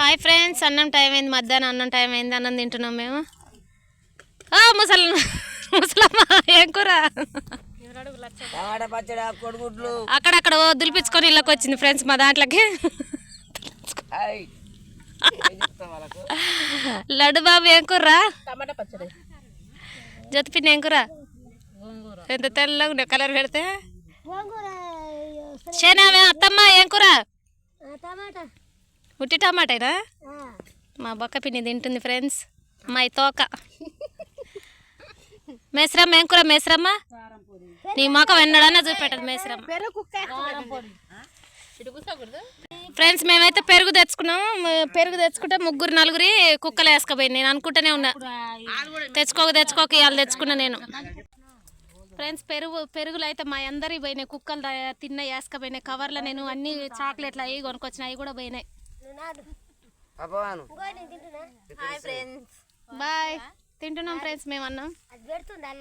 Hi friends అన్నం time అయింది మధ్యాహ్నం అన్నం టైం అయింది అన్నం తింటున్నాం మేము. ఆ ముసలి ముసలమ్మ ఏం కూర? అక్కడక్కడ ఓ దులిపించుకొని ఇళ్ళకి వచ్చింది ఫ్రెండ్స్ మా దాంట్లోకి. లడ్డు బాబు ఏం కూర? టమాటా పచ్చడి. జ్యోతిపిండి ఏం కూర? ఎంత తెల్లగా ఉండే కలర్ పెడితే? శనావే అత్తమ్మ ఏం కూర? టమాటా. ఉట్టి టమాటేనా? మా బొక్క పిండి తింటుంది ఫ్రెండ్స్. మా తోక. మేసరమ్మ ఏం కూర మేసరమ్మ? నీ మొఖం ఎన్నడన్నా చూపెట్టదు మేసరమ్మ. ఫ్రెండ్స్ మేమైతే పెరుగు తెచ్చుకున్నాము. మ- పెరుగు తెచ్చుకుంటే ముగ్గురు నలుగురి కుక్కలు వేసుకపోయింది. నేను అనుకుంటూనే ఉన్నా. తెచ్చుకోక తెచ్చుకోక ఇవాళ తెచ్చుకున్నా నేను. ఫ్రెండ్స్ పెరుగు పెరుగులు అయితే మా అందరి పోయినాయి. కుక్కలు తిన్న వేసుకపోయినాయి. కవర్లో నేను అన్ని చాక్లెట్లు అవి కొనుక్కొచ్చిన అవి కూడా పోయినాయి. బాయ్ తింటున్నాం. ఫ్రెండ్స్ మేము అన్నాం అది పెడుతుంది అలా.